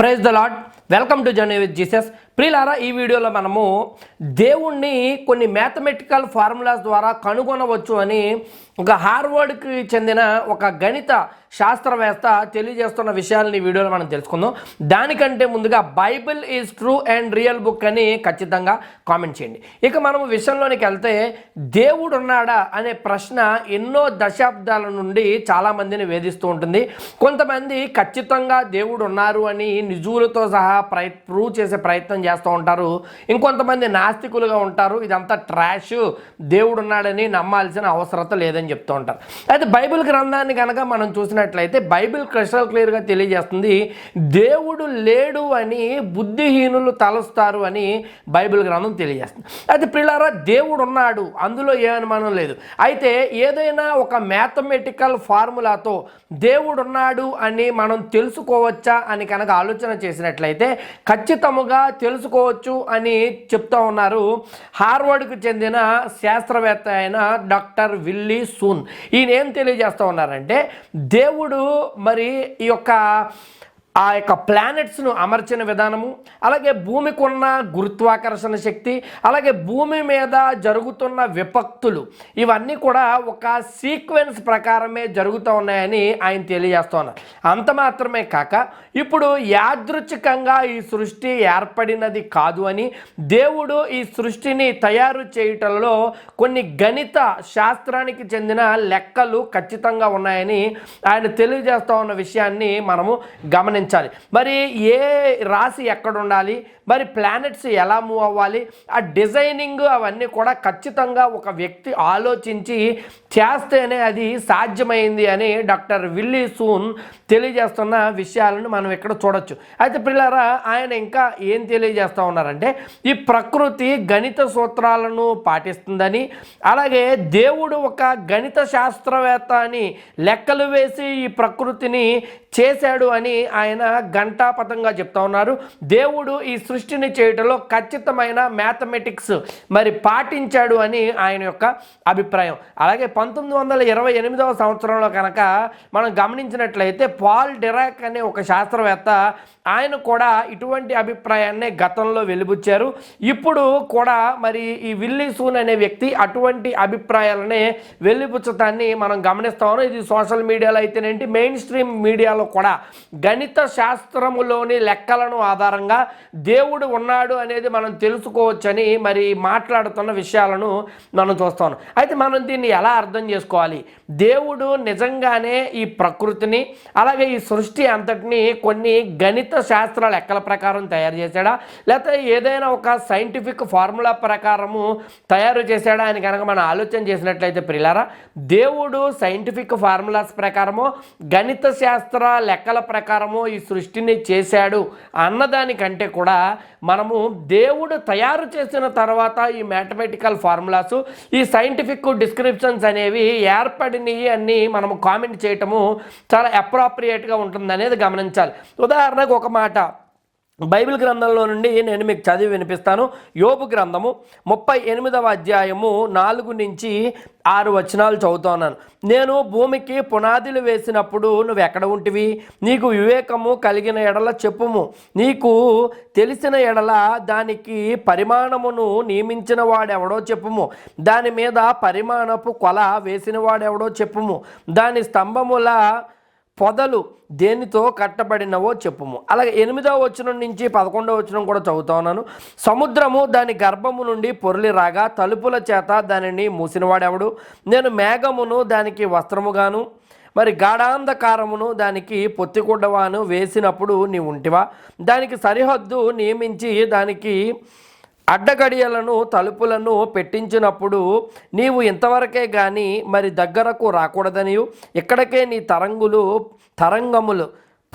Praise the Lord. Welcome to journey with Jesus. ప్రిలారా ఈ వీడియోలో మనము దేవుణ్ణి కొన్ని మ్యాథమెటికల్ ఫార్ములాస్ ద్వారా కనుగొనవచ్చు అని ఒక హార్వర్డ్కి చెందిన ఒక గణిత శాస్త్రవేత్త తెలియజేస్తున్న విషయాలని ఈ వీడియోలో మనం తెలుసుకుందాం. దానికంటే ముందుగా Bible is true and real book అని ఖచ్చితంగా కామెంట్ చేయండి. ఇక మనము విషయంలోనికి వెళ్తే దేవుడు ఉన్నాడా అనే ప్రశ్న ఎన్నో దశాబ్దాల నుండి చాలామందిని వేధిస్తూ ఉంటుంది. కొంతమంది ఖచ్చితంగా దేవుడు ఉన్నారు అని నిజువులతో సహా ప్రయ ప్రూవ్ చేసే ప్రయత్నం చేస్తూ ఉంటారు. ఇంకొంతమంది నాస్తికులుగా ఉంటారు. ఇదంతా ట్రాష్ దేవుడు ఉన్నాడని నమ్మాల్సిన అవసరత లేదని చెప్తూ ఉంటారు. అయితే బైబిల్ గ్రంథాన్ని కనుక మనం చూసినట్లయితే బైబిల్ క్రిస్టల్ క్లియర్గా తెలియజేస్తుంది దేవుడు లేడు అని బుద్ధిహీనులు తలుస్తారు అని బైబిల్ గ్రంథం తెలియజేస్తుంది. అయితే పిల్లరా దేవుడు ఉన్నాడు అందులో ఏ అనుమానం లేదు. అయితే ఏదైనా ఒక మ్యాథమెటికల్ ఫార్ములాతో దేవుడు ఉన్నాడు అని మనం తెలుసుకోవచ్చా అని కనుక ఆలోచన చేసినట్లయితే ఖచ్చితముగా తెలుసుకోవచ్చు అని చెప్తా ఉన్నారు. హార్వర్డ్కు చెందిన శాస్త్రవేత్త అయిన డాక్టర్ విల్లీ సూన్. ఈయన ఏం తెలియజేస్తూ ఉన్నారంటే దేవుడు మరి ఈ యొక్క ఆ యొక్క ప్లానెట్స్ను అమర్చిన విధానము అలాగే భూమికి ఉన్న గురుత్వాకర్షణ శక్తి అలాగే భూమి మీద జరుగుతున్న విపక్తులు ఇవన్నీ కూడా ఒక సీక్వెన్స్ ప్రకారమే జరుగుతూ ఉన్నాయని ఆయన తెలియజేస్తున్నారు అంత మాత్రమే కాక ఇప్పుడు యాదృచ్ఛికంగా ఈ సృష్టి ఏర్పడినది కాదు అని దేవుడు ఈ సృష్టిని తయారు చేయటంలో కొన్ని గణిత శాస్త్రానికి చెందిన లెక్కలు ఖచ్చితంగా ఉన్నాయని ఆయన తెలియజేస్తూ ఉన్న విషయాన్ని మనము గమనించాలి. మరి ఏ రాశి ఎక్కడ ఉండాలి? మరి ప్లానెట్స్ ఎలా మూవ్ అవ్వాలి? ఆ డిజైనింగ్ అవన్నీ కూడా ఖచ్చితంగా ఒక వ్యక్తి ఆలోచించి చేస్తేనే అది సాధ్యమైంది అని డాక్టర్ విల్లీ సూన్ తెలియజేస్తున్న విషయాలను మనం ఇక్కడ చూడొచ్చు. అయితే పిల్లరా ఆయన ఇంకా ఏం తెలియజేస్తూ ఉన్నారంటే ఈ ప్రకృతి గణిత సూత్రాలను పాటిస్తుందని అలాగే దేవుడు ఒక గణిత శాస్త్రవేత్త అని లెక్కలు వేసి ఈ ప్రకృతిని చేశాడు అని ఆయన ఘంటాపథంగా చెప్తా ఉన్నారు. దేవుడు ఈ సృష్టిని చేయటంలో ఖచ్చితమైన మ్యాథమెటిక్స్ మరి పాటించాడు అని ఆయన యొక్క అభిప్రాయం. అలాగే పంతొమ్మిది వందల ఇరవై ఎనిమిదవ సంవత్సరంలో కనుక మనం గమనించినట్లయితే పాల్ డెరాక్ అనే ఒక శాస్త్రవేత్త ఆయన కూడా ఇటువంటి అభిప్రాయాన్నే గతంలో వెలిబుచ్చారు. ఇప్పుడు కూడా మరి ఈ విల్లీ సూన్ అనే వ్యక్తి అటువంటి అభిప్రాయాలనే వెలిబుచ్చటాన్ని మనం గమనిస్తాము ఇది సోషల్ మీడియాలో అయితేనేంటి మెయిన్ స్ట్రీమ్ మీడియాలో కూడా గణిత శాస్త్రములోని లెక్కలను ఆధారంగా దేవుడు ఉన్నాడు అనేది మనం తెలుసుకోవచ్చని మరి మాట్లాడుతున్న విషయాలను మనం చూస్తాం అయితే మనం దీన్ని ఎలా అర్థం చేసుకోవాలి? దేవుడు నిజంగానే ఈ ప్రకృతిని అలాగే ఈ సృష్టి అంతటిని కొన్ని గణిత శాస్త్ర లెక్కల ప్రకారం తయారు చేశాడా? లేకపోతే ఏదైనా ఒక సైంటిఫిక్ ఫార్ములా ప్రకారము తయారు చేశాడా అని కనుక మనం ఆలోచన చేసినట్లయితే ప్రిలారా దేవుడు సైంటిఫిక్ ఫార్ములాస్ ప్రకారము గణిత శాస్త్ర లెక్కల ప్రకారము ఈ సృష్టిని చేశాడు అన్నదానికంటే కూడా మనము దేవుడు తయారు చేసిన తర్వాత ఈ మ్యాథమెటికల్ ఫార్ములాస్ ఈ సైంటిఫిక్ డిస్క్రిప్షన్స్ అనేవి ఏర్పడినవి అన్ని మనము కామెంట్ చేయటము చాలా అప్రాప్రియేట్గా ఉంటుంది అనేది గమనించాలి. ఉదాహరణకు ఒక మాట బైబిల్ గ్రంథంలో నుండి నేను మీకు చదివి వినిపిస్తాను. యోబు గ్రంథము ముప్పై ఎనిమిదవ అధ్యాయము నాలుగు నుంచి ఆరు వచనాలు చదువుతున్నాను. నేను భూమికి పునాదులు వేసినప్పుడు నువ్వు ఎక్కడ ఉంటివి? నీకు వివేకము కలిగిన ఎడల చెప్పుము. నీకు తెలిసిన ఎడల దానికి పరిమాణమును నియమించిన వాడెవడో చెప్పుము. దాని మీద పరిమాణపు కొల వేసిన వాడెవడో చెప్పుము. దాని స్తంభముల పొదలు దేనితో కట్టబడినవో చెప్పుము. అలాగే ఎనిమిదవ వచనం నుంచి పదకొండవ వచనం కూడా చదువుతా ఉన్నాను. సముద్రము దాని గర్భము నుండి పొరలి రాగా తలుపుల చేత దానిని మూసినవాడెవడు? నేను మేఘమును దానికి వస్త్రముగాను మరి గాఢాంధకారమును దానికి పొత్తిగుడ్డవాను వేసినప్పుడు నీ ఉంటివా? దానికి సరిహద్దు నియమించి దానికి అడ్డగడియలను తలుపులను పెట్టించినప్పుడు నీవు ఇంతవరకే కానీ మరి దగ్గరకు రాకూడదనియు. ఇక్కడికే నీ తరంగులు తరంగములు.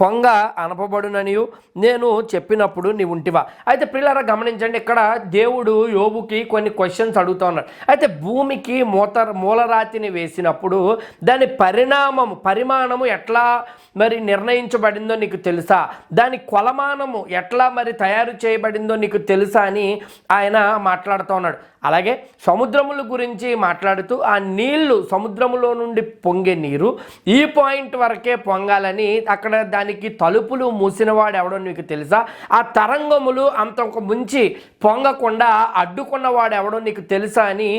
పొంగ అనపబడుననియు. నేను చెప్పినప్పుడు నీ ఉంటివా. అయితే పిల్లరా గమనించండి ఇక్కడ దేవుడు యోబుకి కొన్ని క్వశ్చన్స్ అడుగుతా ఉన్నాడు. అయితే భూమికి మూత మూలరాతిని వేసినప్పుడు దాని పరిణామము పరిమాణము ఎట్లా మరి నిర్ణయించబడిందో నీకు తెలుసా? దాని కొలమానము ఎట్లా మరి తయారు చేయబడిందో నీకు తెలుసా అని ఆయన మాట్లాడుతూ ఉన్నాడు. అలాగే సముద్రముల గురించి మాట్లాడుతూ ఆ నీళ్ళు సముద్రములో నుండి పొంగే నీరు ఈ పాయింట్ వరకే పొంగాలని అక్కడ దానికి తలుపులు మూసినవాడు ఎవడో నీకు తెలుసా? ఆ తరంగములు అంత ఒక ముంచి పొంగకుండా అడ్డుకున్నవాడు ఎవడో నీకు తెలుసా అని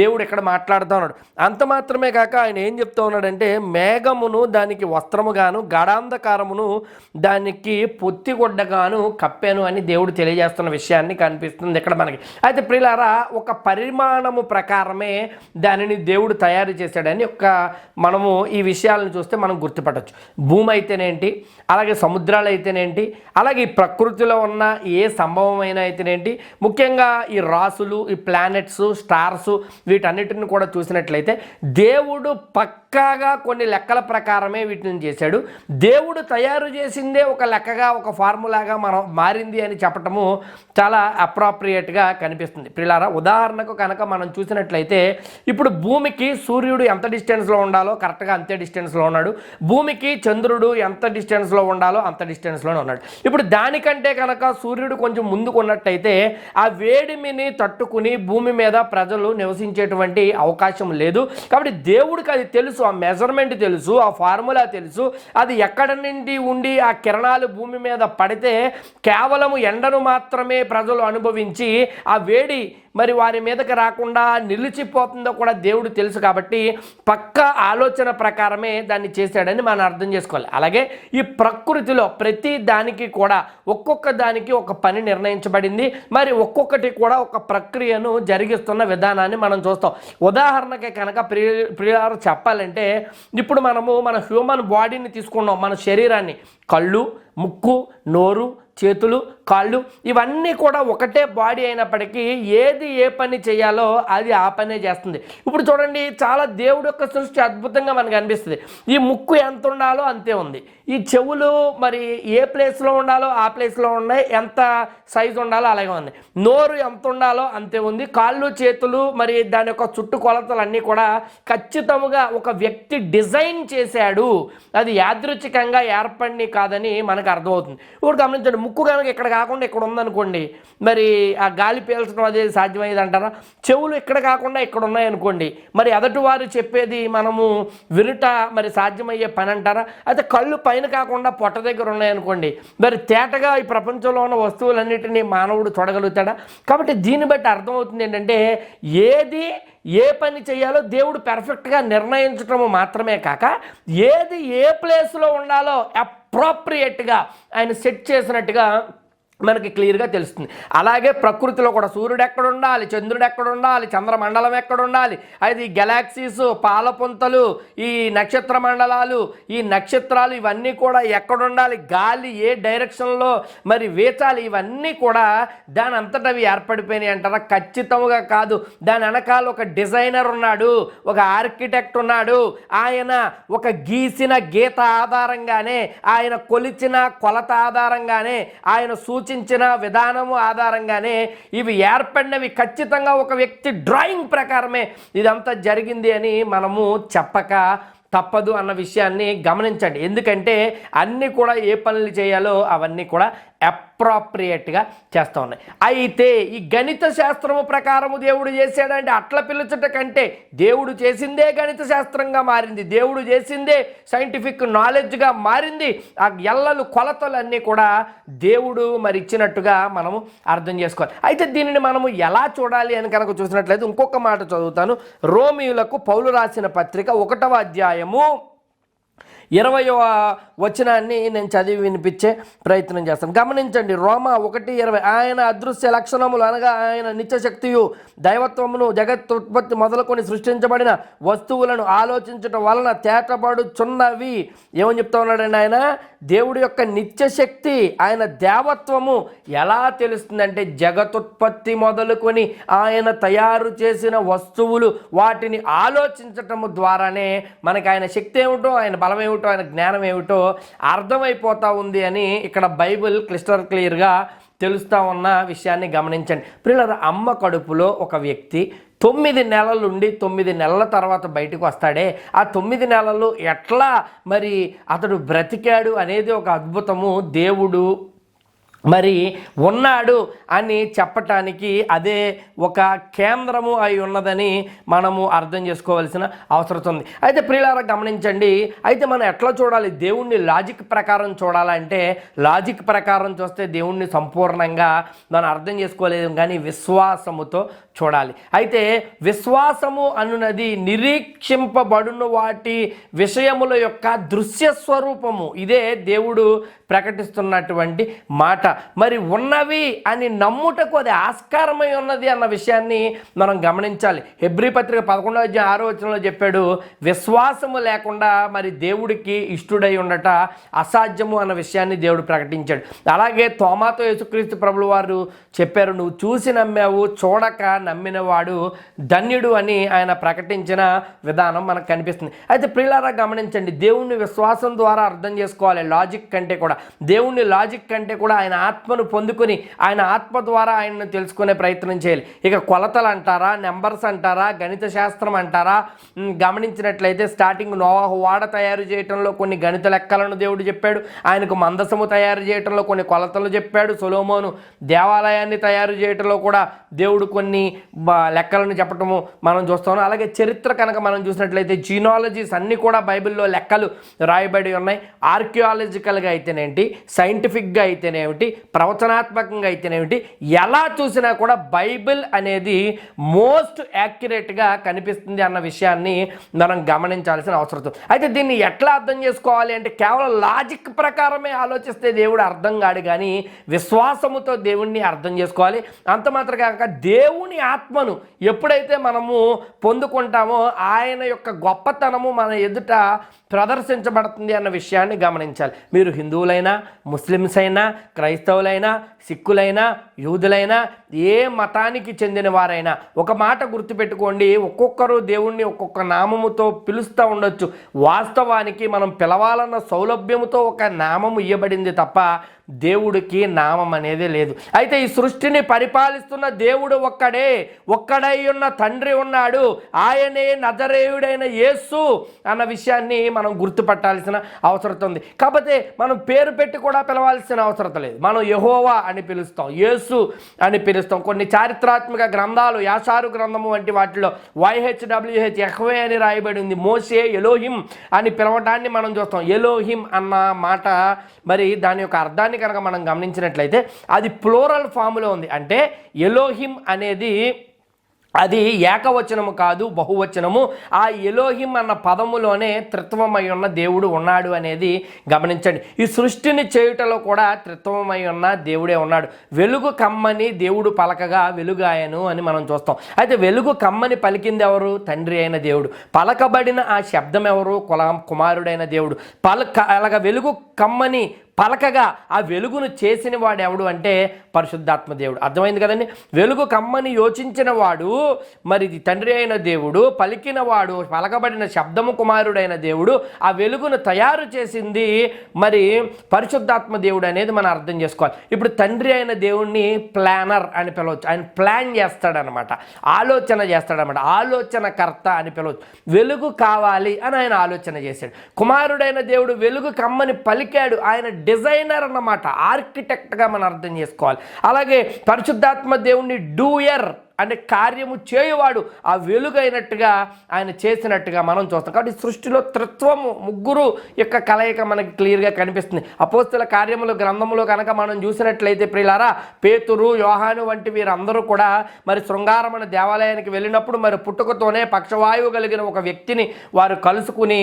దేవుడు ఇక్కడ మాట్లాడుతూ ఉన్నాడు. అంత మాత్రమే కాక ఆయన ఏం చెప్తా ఉన్నాడంటే మేఘమును దానికి వస్త్రముగాను గడాంధకారమును దానికి పొత్తిగొడ్డగాను కప్పాను అని దేవుడు తెలియజేస్తున్న విషయాన్ని కనిపిస్తుంది ఇక్కడ మనకి. అయితే ప్రిలారా ఒక పరిమాణము ప్రకారమే దానిని దేవుడు తయారు చేశాడని ఒక మనము ఈ విషయాలను చూస్తే మనం గుర్తుపట్టచ్చు. భూమి అయితేనేంటి? అలాగే సముద్రాలు అయితేనేంటి? అలాగే ఈ ప్రకృతిలో ఉన్న ఏ సంభవమైన అయితేనేంటి? ముఖ్యంగా ఈ రాసులు ఈ ప్లానెట్స్ స్టార్స్ వీటన్నిటిని కూడా చూసినట్లయితే దేవుడు పక్కాగా కొన్ని లెక్కల ప్రకారమే వీటిని చేశాడు. దేవుడు తయారు చేసిందే ఒక లెక్కగా ఒక ఫార్ములాగా మనం మారింది అని చెప్పటము చాలా అప్రాప్రియేట్గా కనిపిస్తుంది. పిల్లారా ఉదాహరణకు కనుక మనం చూసినట్లయితే ఇప్పుడు భూమికి సూర్యుడు ఎంత డిస్టెన్స్లో ఉండాలో కరెక్ట్గా అంతే డిస్టెన్స్లో ఉన్నాడు. భూమికి చంద్రుడు ఎంత డిస్టెన్స్లో ఉండాలో అంత డిస్టెన్స్లోనే ఉన్నాడు. ఇప్పుడు దానికంటే కనుక సూర్యుడు కొంచెం ముందుకు ఉన్నట్టయితే ఆ వేడిమిని తట్టుకుని భూమి మీద ప్రజలు నివసించేటువంటి అవకాశం లేదు. కాబట్టి దేవుడికి అది తెలుసు ఆ మెజర్మెంట్ తెలుసు ఆ ఫార్ములా తెలుసు. అది ఎక్కడ నుండి ఉండి ఆ కిరణాలు భూమి మీద పడితే కేవలము ఎండను మాత్రమే ప్రజలు అనుభవించి ఆ వేడి మరి వారి మీదకి రాకుండా నిలిచిపోతుందో కూడా దేవుడు తెలుసు కాబట్టి పక్క ఆలోచన ప్రకారమే దాన్ని చేశాడని మనం అర్థం చేసుకోవాలి. అలాగే ఈ ప్రకృతిలో ప్రతి దానికి కూడా ఒక్కొక్క దానికి ఒక పని నిర్ణయించబడింది. మరి ఒక్కొక్కటి కూడా ఒక ప్రక్రియను జరిగిస్తున్న విధానాన్ని మనం చూస్తాం. ఉదాహరణకి కనుక ప్రియ ప్రియారు చెప్పాలంటే ఇప్పుడు మనము మన హ్యూమన్ బాడీని తీసుకున్నాం. మన శరీరాన్ని కళ్ళు ముక్కు నోరు చేతులు కాళ్ళు ఇవన్నీ కూడా ఒకటే బాడీ అయినప్పటికీ ఏది ఏ పని చేయాలో అది ఆ పనే చేస్తుంది. ఇప్పుడు చూడండి చాలా దేవుడి యొక్క సృష్టి అద్భుతంగా మనకు అనిపిస్తుంది. ఈ ముక్కు ఎంత ఉండాలో అంతే ఉంది. ఈ చెవులు మరి ఏ ప్లేస్లో ఉండాలో ఆ ప్లేస్లో ఉన్నాయి. ఎంత సైజు ఉండాలో అలాగే ఉంది. నోరు ఎంత ఉండాలో అంతే ఉంది. కాళ్ళు చేతులు మరి దాని యొక్క చుట్టు కొలతలు అన్నీ కూడా ఖచ్చితంగా ఒక వ్యక్తి డిజైన్ చేశాడు. అది యాదృచ్ఛికంగా ఏర్పడిని కాదని మనకు అర్థమవుతుంది. ఇప్పుడు గమనించండి ముక్కు కనుక ఇక్కడ కాకుండా ఇక్కడ ఉందనుకోండి మరి ఆ గాలి పీల్చడం అది సాధ్యమయ్యేది అంటారా? చెవులు ఇక్కడ కాకుండా ఇక్కడ ఉన్నాయనుకోండి మరి ఎదటి వారు చెప్పేది మనము వినుట మరి సాధ్యమయ్యే పని అంటారా? అయితే కళ్ళు పైన కాకుండా పొట్ట దగ్గర ఉన్నాయనుకోండి మరి తేటగా ఈ ప్రపంచంలో ఉన్న వస్తువులన్నిటినీ మానవుడు చూడగలుగుతాడా? కాబట్టి దీన్ని బట్టి అర్థమవుతుంది ఏంటంటే ఏది ఏ పని చేయాలో దేవుడు పెర్ఫెక్ట్గా నిర్ణయించటము మాత్రమే కాక ఏది ఏ ప్లేస్లో ఉండాలో అప్రోప్రియేట్గా ఆయన సెట్ చేసినట్టుగా మనకి క్లియర్గా తెలుస్తుంది. అలాగే ప్రకృతిలో కూడా సూర్యుడు ఎక్కడ ఉండాలి చంద్రుడు ఎక్కడ ఉండాలి చంద్రమండలం ఎక్కడ ఉండాలి అది గెలాక్సీస్ పాలపుంతలు ఈ నక్షత్ర మండలాలు ఈ నక్షత్రాలు ఇవన్నీ కూడా ఎక్కడ ఉండాలి గాలి ఏ డైరెక్షన్లో మరి వేచాలి ఇవన్నీ కూడా దాని అంతటా అవి ఏర్పడిపోయినాయి అంటారా? ఖచ్చితంగా కాదు. దాని వెనకాల ఒక డిజైనర్ ఉన్నాడు ఒక ఆర్కిటెక్ట్ ఉన్నాడు ఆయన ఒక గీసిన గీత ఆధారంగానే ఆయన కొలిచిన కొలత ఆధారంగానే ఆయన సూచన సూచించిన విధానము ఆధారంగానే ఇవి ఏర్పడినవి ఖచ్చితంగా ఒక వ్యక్తి డ్రాయింగ్ ప్రకారమే ఇదంతా జరిగింది అని మనము చెప్పక తప్పదు అన్న విషయాన్ని గమనించండి. ఎందుకంటే అన్నీ కూడా ఏ పనులు చేయాలో అవన్నీ కూడా అప్రాప్రియేట్గా చేస్తూ ఉన్నాయి. అయితే ఈ గణిత శాస్త్రము ప్రకారము దేవుడు చేశాడంటే అట్ల పిలుచుట కంటే దేవుడు చేసిందే గణిత శాస్త్రంగా మారింది. దేవుడు చేసిందే సైంటిఫిక్ నాలెడ్జ్గా మారింది. ఆ ఎల్లలు కొలతలు అన్నీ కూడా దేవుడు మరి ఇచ్చినట్టుగా మనము అర్థం చేసుకోవాలి. అయితే దీనిని మనము ఎలా చూడాలి అని కనుక చూసినట్లయితే ఇంకొక మాట చదువుతాను. రోమియులకు పౌలు రాసిన పత్రిక ఒకటవ అధ్యాయము ఇరవయో వచనాన్ని నేను చదివి వినిపించే ప్రయత్నం చేస్తాను. గమనించండి రోమా ఒకటి ఇరవై ఆయన అదృశ్య లక్షణములు అనగా ఆయన నిత్యశక్తియు దైవత్వమును జగత్ ఉత్పత్తి మొదలుకొని సృష్టించబడిన వస్తువులను ఆలోచించటం వలన తేటపడుచున్నవి ఏమని చెప్తా ఉన్నాడండి ఆయన? దేవుడి యొక్క నిత్యశక్తి ఆయన దేవత్వము ఎలా తెలుస్తుందంటే జగతుత్పత్తి మొదలుకొని ఆయన తయారు చేసిన వస్తువులు వాటిని ఆలోచించటము ద్వారానే మనకి ఆయన శక్తి ఏమిటో ఆయన బలం ఏమిటో ఆయన జ్ఞానం ఏమిటో అర్థమైపోతా ఉంది అని ఇక్కడ బైబిల్ క్లిస్టర్ క్లియర్గా తెలుస్తా ఉన్న విషయాన్ని గమనించండి. పిల్లల అమ్మ కడుపులో ఒక వ్యక్తి తొమ్మిది నెలలుండి తొమ్మిది నెలల తర్వాత బయటకు వస్తాడే. ఆ తొమ్మిది నెలలు ఎట్లా మరి అతడు బ్రతికాడు అనేది ఒక అద్భుతము. దేవుడు మరి ఉన్నాడు అని చెప్పటానికి అదే ఒక కేంద్రము అయి ఉన్నదని మనము అర్థం చేసుకోవాల్సిన అవసరం ఉంది. అయితే ప్రియులారా గమనించండి అయితే మనం ఎట్లా చూడాలి? దేవుణ్ణి లాజిక్ ప్రకారం చూడాలంటే లాజిక్ ప్రకారం చూస్తే దేవుణ్ణి సంపూర్ణంగా మనం అర్థం చేసుకోలేదు కానీ విశ్వాసముతో చూడాలి. అయితే విశ్వాసము అనున్నది నిరీక్షింపబడును వాటి విషయముల యొక్క దృశ్య స్వరూపము. ఇదే దేవుడు ప్రకటిస్తున్నటువంటి మాట. మరి ఉన్నవి అని నమ్ముటకు అది ఆస్కారమై ఉన్నది అన్న విషయాన్ని మనం గమనించాలి. హెబ్రి పత్రిక పదకొండవ అధ్యాయం ఆరో వచనంలో చెప్పాడు విశ్వాసము లేకుండా మరి దేవుడికి ఇష్టుడై ఉండట అసాధ్యము అన్న విషయాన్ని దేవుడు ప్రకటించాడు. అలాగే తోమాతో యేసుక్రీస్తు ప్రభులు వారు చెప్పారు నువ్వు చూసి నమ్మావు చూడక నమ్మినవాడు ధన్యుడు అని ఆయన ప్రకటించిన విధానం మనకు కనిపిస్తుంది. అయితే ప్రియులారా గమనించండి దేవుణ్ణి విశ్వాసం ద్వారా అర్థం చేసుకోవాలి లాజిక్ కంటే కూడా. దేవుణ్ణి లాజిక్ కంటే కూడా ఆయన ఆత్మను పొందుకొని ఆయన ఆత్మ ద్వారా ఆయనను తెలుసుకునే ప్రయత్నం చేయాలి. ఇక కొలతలు అంటారా నెంబర్స్ అంటారా గణిత శాస్త్రం అంటారా? గమనించినట్లయితే స్టార్టింగ్ నోవాహు వాడ తయారు చేయటంలో కొన్ని గణిత లెక్కలను దేవుడు చెప్పాడు. ఆయనకు మందసము తయారు చేయటంలో కొన్ని కొలతలు చెప్పాడు. సొలోమోను దేవాలయాన్ని తయారు చేయటంలో కూడా దేవుడు కొన్ని లెక్కలను చెప్పటము మనం చూస్తాం. అలాగే చరిత్ర కనుక మనం చూసినట్లయితే జీనాలజీస్ అన్నీ కూడా బైబిల్లో లెక్కలు రాయబడి ఉన్నాయి. ఆర్కియాలజికల్గా అయితేనేంటి సైంటిఫిక్గా అయితేనేమిటి? ప్రవచనాత్మకంగా అయితేనేమిటి? ఎలా చూసినా కూడా బైబిల్ అనేది మోస్ట్ యాక్యురేట్గా కనిపిస్తుంది అన్న విషయాన్ని మనం గమనించాల్సిన అవసరం అయితే దీన్ని ఎట్లా అర్థం చేసుకోవాలి అంటే కేవలం లాజిక్ ప్రకారమే ఆలోచిస్తే దేవుడు అర్థం కాడు కానీ విశ్వాసముతో దేవుణ్ణి అర్థం చేసుకోవాలి. అంత మాత్రం కాక దేవుని ఆత్మను ఎప్పుడైతే మనము పొందుకుంటామో ఆయన యొక్క గొప్పతనము మన ఎదుట ప్రదర్శించబడుతుంది అన్న విషయాన్ని గమనించాలి. మీరు హిందువులైనా ముస్లిమ్స్ అయినా క్రైస్తవులైనా సిక్కులైనా యూదులైనా ఏ మతానికి చెందిన వారైనా ఒక మాట గుర్తుపెట్టుకోండి. ఒక్కొక్కరు దేవుణ్ణి ఒక్కొక్క నామముతో పిలుస్తూ ఉండొచ్చు. వాస్తవానికి మనం పిలవాలన్న సౌలభ్యముతో ఒక నామము ఇవ్వబడింది తప్ప దేవుడికి నామం అనేది లేదు. అయితే ఈ సృష్టిని పరిపాలిస్తున్న దేవుడు ఒక్కడే ఒక్కడై ఉన్న తండ్రి ఉన్నాడు. ఆయనే నజరేయుడైన యేసు అన్న విషయాన్ని మనం గుర్తుపట్టాల్సిన అవసరం ఉంది. కాకపోతే మనం పేరు పెట్టి కూడా పిలవాల్సిన అవసరం లేదు. మనం యహోవా అని పిలుస్తాం యేసు అని పిలుస్తాం. కొన్ని చారిత్రాత్మక గ్రంథాలు యాసారు గ్రంథము వంటి వాటిలో వైహెచ్డబ్ల్యూహెచ్ ఎహ్వే అని రాయబడి ఉంది. మోసే ఎలోహిం అని పిలవటాన్ని మనం చూస్తాం. ఎలోహిం అన్న మాట మరి దాని యొక్క అర్థాన్ని కనుక మనం గమనించినట్లయితే అది ప్లోరల్ ఫామ్లో ఉంది. అంటే ఎలోహిం అనేది అది ఏకవచనము కాదు బహువచనము. ఆ ఎలోహిం అన్న పదములోనే త్రిత్వమై ఉన్న దేవుడు ఉన్నాడు అనేది గమనించండి. ఈ సృష్టిని చేయుటలో కూడా త్రిత్వమై ఉన్న దేవుడే ఉన్నాడు. వెలుగు కమ్మని దేవుడు పలకగా వెలుగాయను అని మనం చూస్తాం. అయితే వెలుగు కమ్మని పలికింది ఎవరు? తండ్రి అయిన దేవుడు. పలకబడిన ఆ శబ్దం ఎవరు? కుల కుమారుడైన దేవుడు. పలక అలాగ వెలుగు కమ్మని పలకగా ఆ వెలుగును చేసిన వాడు ఎవడు అంటే పరిశుద్ధాత్మ దేవుడు. అర్థమైంది కదండి? వెలుగు కమ్మని యోచించిన వాడు మరి తండ్రి అయిన దేవుడు పలికిన వాడు పలకబడిన శబ్దము కుమారుడైన దేవుడు ఆ వెలుగును తయారు చేసింది మరి పరిశుద్ధాత్మ దేవుడు అనేది మనం అర్థం చేసుకోవాలి. ఇప్పుడు తండ్రి అయిన దేవుణ్ణి ప్లానర్ అని పిలవచ్చు. ఆయన ప్లాన్ చేస్తాడనమాట. ఆలోచన చేస్తాడనమాట. ఆలోచనకర్త అని పిలవచ్చు. వెలుగు కావాలి అని ఆయన ఆలోచన చేశాడు. కుమారుడైన దేవుడు వెలుగు కమ్మని పలికాడు. ఆయన డిజైనర్ అన్నమాట. ఆర్కిటెక్ట్గా మనం అర్థం చేసుకోవాలి. అలాగే పరిశుద్ధాత్మ దేవుణ్ణి డూయర్ అంటే కార్యము చేయువాడు ఆ వెలుగైనట్టుగా ఆయన చేసినట్టుగా మనం చూస్తాం. కాబట్టి సృష్టిలో త్రిత్వము ముగ్గురు యొక్క కలయిక మనకి క్లియర్గా కనిపిస్తుంది. అపోస్తుల కార్యములు గ్రంథములో కనుక మనం చూసినట్లయితే ప్రియులారా పేతురు యోహాను వంటి వీరందరూ కూడా మరి శృంగారమైన దేవాలయానికి వెళ్ళినప్పుడు మరి పుట్టుకతోనే పక్షవాయువు కలిగిన ఒక వ్యక్తిని వారు కలుసుకుని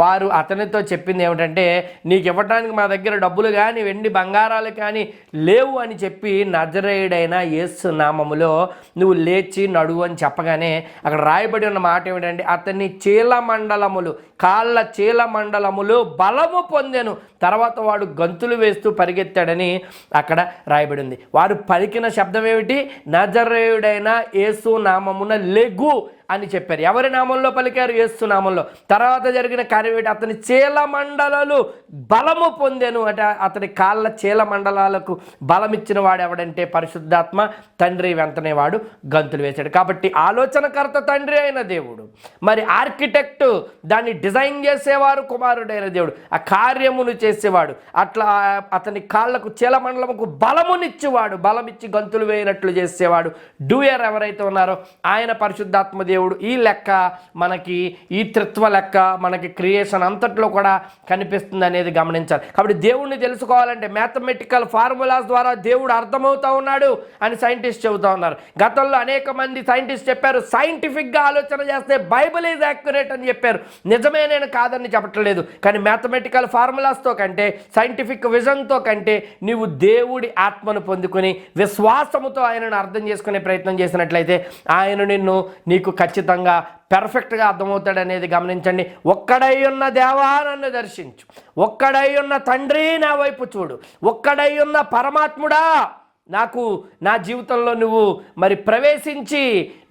వారు అతనితో చెప్పింది ఏమిటంటే నీకు ఇవ్వడానికి మా దగ్గర డబ్బులు కానీ వెండి బంగారాలు కానీ లేవు అని చెప్పి నజరేయుడైన యేసు నామములో నువ్వు లేచి నడువు అని చెప్పగానే అక్కడ రాయబడి ఉన్న మాట ఏమిటంటే అతన్ని చీలమండలములు కాళ్ళ చీలమండలములు బలము పొందెను. తర్వాత వాడు గంతులు వేస్తూ పరిగెత్తాడని అక్కడ రాయబడి ఉంది. వారు పలికిన శబ్దం ఏమిటి? నజరేయుడైన యేసు నామమున లెగు. అని చెప్పారు. ఎవరి నామంలో పలికారు? యేసు నామంలో. తర్వాత జరిగిన కార్యం ఏంటి అతని చీల మండలాలు బలము పొందాను అంటే. అతని కాళ్ళ చీల మండలాలకు బలం ఇచ్చిన వాడు ఎవడంటే పరిశుద్ధాత్మ. తండ్రి వెంటనే వాడు గంతులు వేశాడు. కాబట్టి ఆలోచనకర్త తండ్రి అయిన దేవుడు. మరి ఆర్కిటెక్ట్ దాన్ని డిజైన్ చేసేవారు కుమారుడైన దేవుడు. ఆ కార్యమును చేసేవాడు. అట్లా అతని కాళ్ళకు చీలమండలముకు బలమునిచ్చేవాడు. బలమిచ్చి గంతులు వేయనట్లు చేసేవాడు. డూయర్ ఎవరైతే ఉన్నారో ఆయన పరిశుద్ధాత్మ దేవుడు. ఈ లెక్క మనకి ఈ త్రిత్వ లెక్క మనకి క్రియేషన్ అంతట్లో కూడా కనిపిస్తుంది అనేది గమనించాలి. కాబట్టి దేవుణ్ణి తెలుసుకోవాలంటే మ్యాథమెటికల్ ఫార్ములాస్ ద్వారా దేవుడు అర్థమవుతా ఉన్నాడు అని సైంటిస్ట్ చెబుతా ఉన్నారు. గతంలో అనేక మంది సైంటిస్ట్ చెప్పారు సైంటిఫిక్గా ఆలోచన చేస్తే బైబిల్ ఈజ్ యాక్యురేట్ అని చెప్పారు. నిజమే నేను కాదని చెప్పట్లేదు. కానీ మ్యాథమెటికల్ ఫార్ములాస్తో కంటే సైంటిఫిక్ విజన్తో కంటే నీవు దేవుడి ఆత్మను పొందుకుని విశ్వాసముతో ఆయనను అర్థం చేసుకునే ప్రయత్నం చేసినట్లయితే ఆయన నిన్ను నీకు ఖచ్చితంగా పెర్ఫెక్ట్గా అర్థమవుతాడు అనేది గమనించండి. ఒక్కడై ఉన్న దేవా నన్ను దర్శించు. ఒక్కడై ఉన్న తండ్రి నా వైపు చూడు. ఒక్కడై ఉన్న పరమాత్ముడా నాకు నా జీవితంలో నువ్వు మరి ప్రవేశించి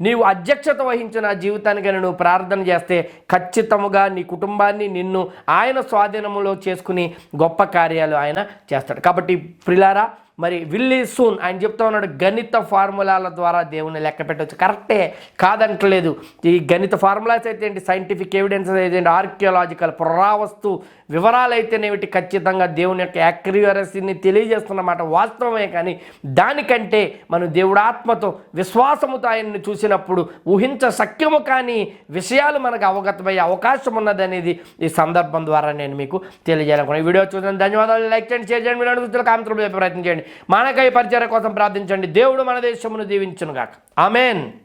నీవు అధ్యక్షత వహించు నా జీవితానికి నువ్వు ప్రార్థన చేస్తే ఖచ్చితముగా నీ కుటుంబాన్ని నిన్ను ఆయన స్వాధీనంలో చేసుకుని గొప్ప కార్యాలు ఆయన చేస్తాడు. కాబట్టి ప్రిలారా మరి విల్లీ సూన్ ఆయన చెప్తా ఉన్నాడు గణిత ఫార్ములాల ద్వారా దేవుని లెక్క పెట్టవచ్చు కరెక్టే కాదంటలేదు. ఈ గణిత ఫార్ములాస్ అయితే ఏంటి? సైంటిఫిక్ ఎవిడెన్స్ అయితే ఏంటి? పురావస్తు వివరాలు అయితేనేమిటి ఖచ్చితంగా దేవుని యొక్క యాక్యురసీని తెలియజేస్తున్నమాట వాస్తవమే కానీ దానికంటే మనం దేవుడు ఆత్మతో విశ్వాసముతో ఆయన్ని చూసినప్పుడు ఊహించ సఖ్యము కాని విషయాలు మనకు అవగతమయ్యే అవకాశం ఉన్నదనేది ఈ సందర్భం ద్వారా నేను మీకు తెలియజేయాలనుకున్నాను. ఈ వీడియో చూసిన ధన్యవాదాలు. లైక్ చేయండి షేర్ చేయండి వీడియో కామెంట్లో ప్రయత్నం చేయండి. మానకాయ పరిచయం కోసం ప్రార్థించండి. దేవుడు మన దేశమును దీవించునుగాక. ఆమెన్.